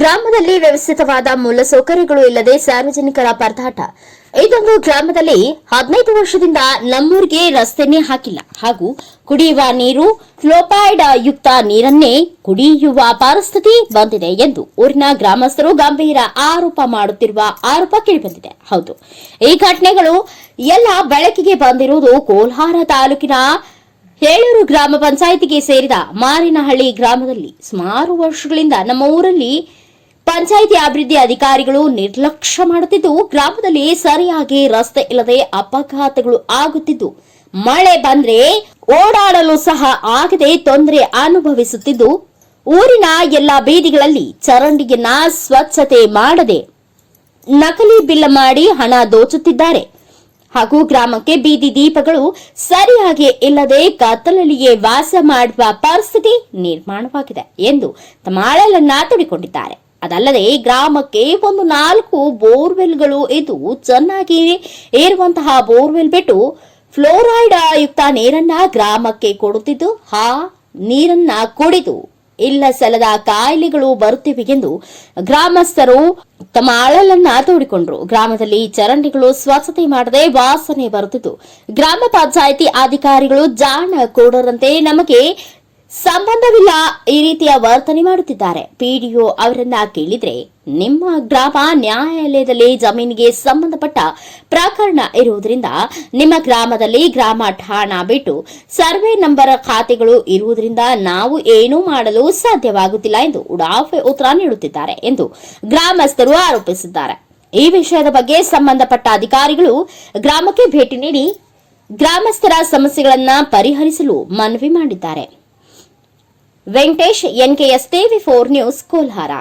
ಗ್ರಾಮದಲ್ಲಿ ವ್ಯವಸ್ಥಿತವಾದ ಮೂಲಸೌಕರ್ಯಗಳು ಇಲ್ಲದೆ ಸಾರ್ವಜನಿಕರ ಪರದಾಟ. ಇದೊಂದು ಗ್ರಾಮದಲ್ಲಿ ಹದಿನೈದು ವರ್ಷದಿಂದ ನಮ್ಮೂರಿಗೆ ರಸ್ತೆನೇ ಹಾಕಿಲ್ಲ. ಹಾಗೂ ಕುಡಿಯುವ ನೀರು ಫ್ಲೋಪಾಯ್ಡ್ ಯುಕ್ತ ನೀರನ್ನೇ ಕುಡಿಯುವ ಪರಿಸ್ಥಿತಿ ಬಂದಿದೆ ಎಂದು ಊರಿನ ಗ್ರಾಮಸ್ಥರು ಗಂಭೀರ ಆರೋಪ ಮಾಡುತ್ತಿರುವ ಆರೋಪ ಕೇಳಿಬಂದಿದೆ. ಹೌದು, ಈ ಘಟನೆಗಳು ಎಲ್ಲ ಬೆಳಕಿಗೆ ಬಂದಿರುವುದು ಕೋಲಾರ ತಾಲೂಕಿನ ಹೇಳೂರು ಗ್ರಾಮ ಪಂಚಾಯಿತಿಗೆ ಸೇರಿದ ಮಾರಿನಹಳ್ಳಿ ಗ್ರಾಮದಲ್ಲಿ ಸುಮಾರು ವರ್ಷಗಳಿಂದ ನಮ್ಮ ಊರಲ್ಲಿ ಪಂಚಾಯಿತಿ ಅಭಿವೃದ್ಧಿ ಅಧಿಕಾರಿಗಳು ನಿರ್ಲಕ್ಷ್ಯ ಮಾಡುತ್ತಿದ್ದು, ಗ್ರಾಮದಲ್ಲಿ ಸರಿಯಾಗಿ ರಸ್ತೆ ಇಲ್ಲದೆ ಅಪಘಾತಗಳು ಆಗುತ್ತಿದ್ದು, ಮಳೆ ಬಂದ್ರೆ ಓಡಾಡಲು ಸಹ ಆಗದೆ ತೊಂದರೆ ಅನುಭವಿಸುತ್ತಿದ್ದು, ಊರಿನ ಎಲ್ಲ ಬೀದಿಗಳಲ್ಲಿ ಚರಂಡಿಯನ್ನ ಸ್ವಚ್ಛತೆ ಮಾಡದೆ ನಕಲಿ ಬಿಲ್ಲ ಮಾಡಿ ಹಣ ದೋಚುತ್ತಿದ್ದಾರೆ. ಹಾಗೂ ಗ್ರಾಮಕ್ಕೆ ಬೀದಿ ದೀಪಗಳು ಸರಿಯಾಗಿ ಇಲ್ಲದೆ ಕತ್ತಲಲ್ಲಿಯೇ ವಾಸ ಮಾಡುವ ಪರಿಸ್ಥಿತಿ ನಿರ್ಮಾಣವಾಗಿದೆ ಎಂದು ತಮ್ಮ ಅಳಲನ್ನ ತೋಡಿಕೊಂಡಿದ್ದಾರೆ ಅದಲ್ಲದೆ ಗ್ರಾಮಕ್ಕೆ ಒಂದು ನಾಲ್ಕು ಬೋರ್ವೆಲ್ಗಳು ಇದು ಚೆನ್ನಾಗಿ ಏರುವಂತಹ ಬೋರ್ವೆಲ್ ಬಿಟ್ಟು ಫ್ಲೋರೈಡ್ ಯುಕ್ತ ನೀರನ್ನ ಗ್ರಾಮಕ್ಕೆ ಕೊಡುತ್ತಿದ್ದು, ಆ ನೀರನ್ನ ಕುಡಿದು ಇಲ್ಲ ಸಲದ ಕಾಯಿಲೆಗಳು ಬರುತ್ತಿವೆ ಎಂದು ಗ್ರಾಮಸ್ಥರು ತಮ್ಮ ಅಳಲನ್ನ ತೋಡಿಕೊಂಡ್ರು. ಗ್ರಾಮದಲ್ಲಿ ಚರಂಡಿಗಳು ಸ್ವಚ್ಛತೆ ಮಾಡದೆ ವಾಸನೆ ಬರುತ್ತಿದ್ದು, ಗ್ರಾಮ ಪಂಚಾಯಿತಿ ಅಧಿಕಾರಿಗಳು ಜಾಣ ಕೊಡರಂತೆ ನಮಗೆ ಸಂಬಂಧವಿಲ್ಲ ಈ ರೀತಿಯ ವರ್ತನೆ ಮಾಡುತ್ತಿದ್ದಾರೆ. ಪಿಡಿಒ ಅವರನ್ನ ಕೇಳಿದ್ರೆ, ನಿಮ್ಮ ಗ್ರಾಮ ನ್ಯಾಯಾಲಯದಲ್ಲಿ ಜಮೀನಿಗೆ ಸಂಬಂಧಪಟ್ಟ ಪ್ರಕರಣ ಇರುವುದರಿಂದ, ನಿಮ್ಮ ಗ್ರಾಮದಲ್ಲಿ ಗ್ರಾಮ ಠಾಣಾ ಬಿಟ್ಟು ಸರ್ವೆ ನಂಬರ್ ಖಾತೆಗಳು ಇರುವುದರಿಂದ ನಾವು ಏನೂ ಮಾಡಲು ಸಾಧ್ಯವಾಗುತ್ತಿಲ್ಲ ಎಂದು ಉಡಾಫೆ ಉತ್ತರ ನೀಡುತ್ತಿದ್ದಾರೆ ಎಂದು ಗ್ರಾಮಸ್ಥರು ಆರೋಪಿಸಿದ್ದಾರೆ. ಈ ವಿಷಯದ ಬಗ್ಗೆ ಸಂಬಂಧಪಟ್ಟ ಅಧಿಕಾರಿಗಳು ಗ್ರಾಮಕ್ಕೆ ಭೇಟಿ ನೀಡಿ ಗ್ರಾಮಸ್ಥರ ಸಮಸ್ಯೆಗಳನ್ನ ಪರಿಹರಿಸಲು ಮನವಿ ಮಾಡಿದ್ದಾರೆ. Venkatesh NKS TV four news Kolhara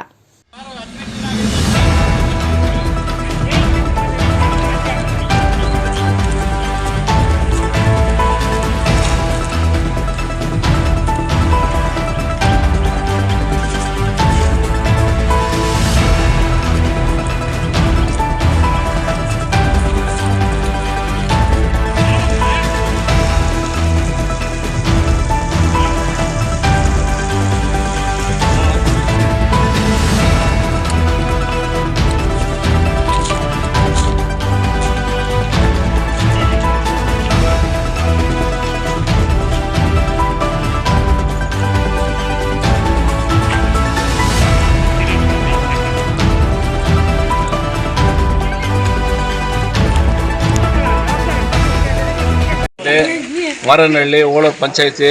Maranahalli Oluru panchayati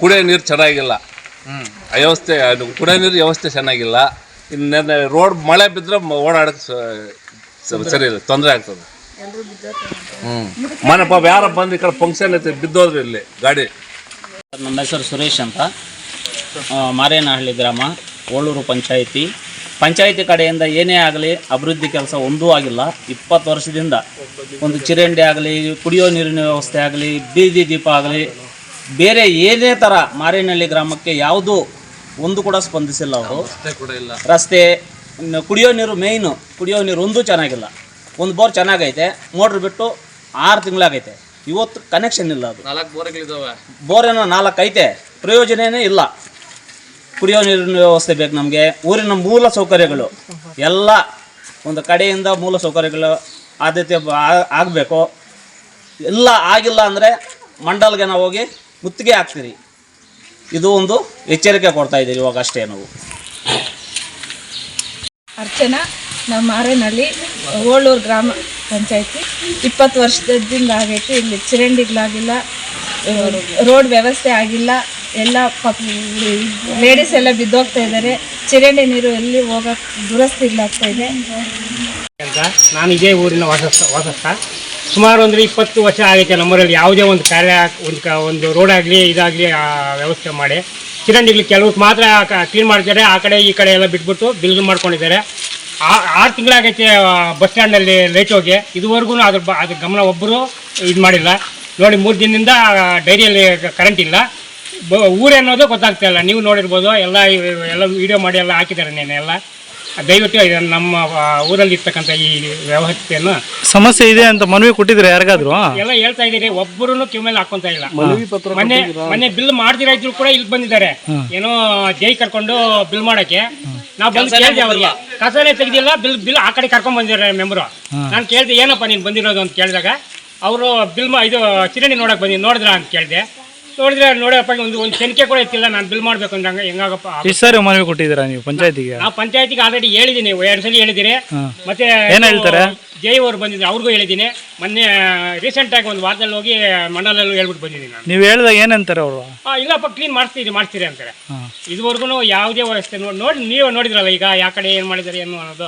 ಕುಡಿಯೋ ನೀರು ಚೆನ್ನಾಗಿಲ್ಲ. ವ್ಯವಸ್ಥೆ, ಅದು ಕುಡಿಯೋ ನೀರು ವ್ಯವಸ್ಥೆ ಚೆನ್ನಾಗಿಲ್ಲ. ಇನ್ನು ರೋಡ್ ಮಳೆ ಬಿದ್ದರೆ ಓಡಾಡೋಕ್ಕೆ ಸರಿ ಇಲ್ಲ, ತೊಂದರೆ ಆಗ್ತದೆ. ಹ್ಞೂ ಮನೆ ಪಾಪ ಯಾರ ಬಂದು ಈ ಕಡೆ ಫಂಕ್ಷನ್ ಐತೆ, ಬಿದ್ದೋದ್ರಿ ಇಲ್ಲಿ, ಗಾಡಿ. ನನ್ನ ಹೆಸರು ಸುರೇಶ್ ಅಂತ. ಮಾರೇನಹಳ್ಳಿ ಗ್ರಾಮ, ಓಳೂರು ಪಂಚಾಯಿತಿ. ಪಂಚಾಯಿತಿ ಕಡೆಯಿಂದ ಏನೇ ಆಗಲಿ ಅಭಿವೃದ್ಧಿ ಕೆಲಸ ಒಂದೂ ಆಗಿಲ್ಲ. ಇಪ್ಪತ್ತು ವರ್ಷದಿಂದ ಒಂದು ಚಿರಂಡಿ ಆಗಲಿ ಕುಡಿಯೋ ನೀರಿನ ವ್ಯವಸ್ಥೆ ಆಗಲಿ ಬೀದಿ ದೀಪ ಆಗಲಿ ಬೇರೆ ಏನೇ ಥರ ಮಾರೇನಹಳ್ಳಿ ಗ್ರಾಮಕ್ಕೆ ಯಾವುದೂ ಒಂದು ಕೂಡ ಸ್ಪಂದಿಸಿಲ್ಲ ಅವರು. ರಸ್ತೆ ಕುಡಿಯೋ ನೀರು ಮೇಯ್ನು ಕುಡಿಯೋ ನೀರು ಒಂದೂ ಚೆನ್ನಾಗಿಲ್ಲ. ಒಂದು ಬೋರ್ ಚೆನ್ನಾಗೈತೆ ಮೋಟ್ರ್ ಬಿಟ್ಟು ಆರು ತಿಂಗಳಾಗೈತೆ. ಇವತ್ತು ಕನೆಕ್ಷನ್ ಇಲ್ಲ ಅದು. ನಾಲ್ಕು ಬೋರ್ಗಳಿದ್ದಾವೆ ಬೋರೇನೋ ನಾಲ್ಕು ಐತೆ ಪ್ರಯೋಜನವೇ ಇಲ್ಲ. ಕುಡಿಯೋ ನೀರಿನ ವ್ಯವಸ್ಥೆ ಬೇಕು ನಮಗೆ. ಊರಿನ ಮೂಲ ಸೌಕರ್ಯಗಳು. ಎಲ್ಲ ಒಂದು ಕಡೆಯಿಂದ ಮೂಲ ಸೌಕರ್ಯಗಳು ಆದ್ಯತೆ ಆಗಬೇಕು. ಎಲ್ಲ ಆಗಿಲ್ಲ ಅಂದರೆ ಮಂಡಲ್ಗೆ ನಾವು ಹೋಗಿ ಮುತ್ತಿಗೆ ಹಾಕ್ತೀರಿ. ಇದು ಒಂದು ಎಚ್ಚರಿಕೆ ಕೊಡ್ತಾ ಇದ್ದೀರಿ ಇವಾಗ ಅಷ್ಟೇ ನಾವು. ಅರ್ಚನಾ, ನಮ್ಮ ಮಾರೇನಹಳ್ಳಿ ಓಳೂರು ಗ್ರಾಮ ಪಂಚಾಯತಿ. ಇಪ್ಪತ್ತು ವರ್ಷದಿಂದ ಆಗೈತಿ, ಇಲ್ಲಿ ಚರಂಡಿಗಳಾಗಿಲ್ಲ, ರೋಡ್ ವ್ಯವಸ್ಥೆ ಆಗಿಲ್ಲ. ಎಲ್ಲ ಲೇಡೀಸ್ ಎಲ್ಲ ಬಿದ್ದೋಗ್ತಾ ಇದ್ದಾರೆ. ಚರಂಡಿ ನೀರು ಎಲ್ಲಿ ಹೋಗಕ್ಕೆ ದುರಸ್ತಿಗ್ಲಾಗ್ತಾ ಇದೆ. ಅಂತ ನಾನು ಇದೇ ಊರಿನ ವಾಸಸ್ಥ ವಾಸಸ್ಥ. ಸುಮಾರು ಅಂದರೆ ಇಪ್ಪತ್ತು ವರ್ಷ ಆಗೈತೆ ನಮ್ಮೂರಲ್ಲಿ ಯಾವುದೇ ಒಂದು ಕಾರ್ಯ, ಒಂದು ಕ, ಒಂದು ರೋಡ್ ಆಗಲಿ, ಇದಾಗಲಿ ವ್ಯವಸ್ಥೆ ಮಾಡಿ. ಚರಂಡಿಗಳು ಕೆಲವು ಮಾತ್ರ ಕ್ಲೀನ್ ಮಾಡ್ತಾರೆ ಆ ಕಡೆ, ಈ ಕಡೆ ಎಲ್ಲ ಬಿಟ್ಬಿಟ್ಟು ಬಿಲ್ಡ್ ಮಾಡ್ಕೊಂಡಿದ್ದಾರೆ. ಆ- ಆರು ತಿಂಗಳಾಗೈತೆ ಬಸ್ ಸ್ಟ್ಯಾಂಡಲ್ಲಿ ಲೈಟ್ ಹೋಗಿ. ಇದುವರೆಗೂ ಅದ್ರ ಬ, ಅದ್ರ ಗಮನ ಒಬ್ಬರು ಇದು ಮಾಡಿಲ್ಲ. ನೋಡಿ ಮೂರು ದಿನದಿಂದ ಡೈರಿಯಲ್ಲಿ ಕರೆಂಟ್ ಇಲ್ಲ. ಊರೇನೋದು ಗೊತ್ತಾಗ್ತಾ ಇಲ್ಲ. ನೀವು ನೋಡಿರ್ಬೋದು ಎಲ್ಲ ಎಲ್ಲ ವೀಡಿಯೋ ಮಾಡಿ ಎಲ್ಲ ಹಾಕಿದ್ದಾರೆ ನೀನು ಎಲ್ಲ. ದಯವಿಟ್ಟು ಇದನ್ನ ನಮ್ಮ ಊರಲ್ಲಿ ಇರ್ತಕ್ಕಂಥ ಈ ವ್ಯವಸ್ಥೆಯನ್ನು ಸಮಸ್ಯೆ ಇದೆ ಅಂತ ಮನವಿ ಕೊಟ್ಟಿದ್ರೆ ಯಾರಿಗಾದ್ರು? ಎಲ್ಲ ಹೇಳ್ತಾ ಇದ್ದೀರಿ ಒಬ್ಬರು ಕ್ಯೂ ಮೇಲೆ ಹಾಕೊಂತ ಇಲ್ಲ. ಮೊನ್ನೆ ಮೊನ್ನೆ ಬಿಲ್ ಮಾಡ್ದಿರ ಇದ್ರು ಕೂಡ ಇಲ್ಲಿ ಬಂದಿದ್ದಾರೆ. ಏನೋ ಜೈ ಕರ್ಕೊಂಡು ಬಿಲ್ ಮಾಡಕ್ಕೆ. ನಾವು ಬಂದು ಕೇಳಿದೆ ಅವ್ರಿಗೆ. ಕಸನೇ ತೆಗ್ದಿಲ್ಲ ಬಿಲ್ ಬಿಲ್ ಆ ಕಡೆ ಕರ್ಕೊಂಡ್ ಬಂದಿದ್ದಾರೆ ಮೆಂಬರು. ನಾನು ಕೇಳಿದೆ ಏನಪ್ಪ ನೀನು ಬಂದಿರೋದು ಅಂತ ಕೇಳಿದಾಗ ಅವರು ಬಿಲ್ ಮಾ ಇದು ಚಿರಣಿ ನೋಡಕ್ ಬಂದಿ ನೋಡಿದ್ರ ಅಂತ ಕೇಳಿದೆ. ನೋಡಿದ್ರೆ ನೋಡಪ್ಪ ಒಂದು ಒಂದು ತನಿಖೆ ಕೂಡ ಇತ್ತಿಲ್ಲ ನಾನು ಬಿಲ್ ಮಾಡ್ಬೇಕು ಅಂದಂಗ ಹೆಂಗಾಗಪ್ಪ ಎಷ್ಟು ಸಾರಿ ಮನವಿ ಕೊಟ್ಟಿದ್ದೀರಾ ನೀವು ಪಂಚಾಯತಿಗೆ? ಆ ಪಂಚಾಯತಿಗೆ ಆಲ್ರೆಡಿ ಹೇಳಿದ್ದೀನಿ ಎರಡು ಸಲ ಹೇಳಿದ್ದೀರಿ. ಮತ್ತೆ ಏನು ಹೇಳ್ತಾರೆ? ಜೈ ಅವ್ರು ಬಂದಿದ್ರು ಅವ್ರಿಗೂ ಹೇಳಿದ್ದೀನಿ. ಮೊನ್ನೆ ರೀಸೆಂಟ್ ಆಗಿ ಒಂದು ವಾರದಲ್ಲಿ ಹೋಗಿ ಮಂಡಲಲ್ಲೂ ಹೇಳ್ಬಿಟ್ಟು ಬಂದಿದ್ದೀನಿ ನಾನು. ನೀವು ಹೇಳಿದಾಗ ಏನಂತಾರೆ ಅವರು? ಇಲ್ಲಪ್ಪ ಕ್ಲೀನ್ ಮಾಡ್ತೀರಿ ಮಾಡ್ತೀರಿ ಅಂತಾರೆ. ಇದುವರೆಗೂ ಯಾವುದೇ ವ್ಯವಸ್ಥೆ ನೋಡಿ ನೋಡಿ ನೀವು ನೋಡಿದ್ರಲ್ಲ ಈಗ ಯಾವ ಕಡೆ ಏನು ಮಾಡಿದ್ದಾರೆ ಏನು ಅನ್ನೋದು.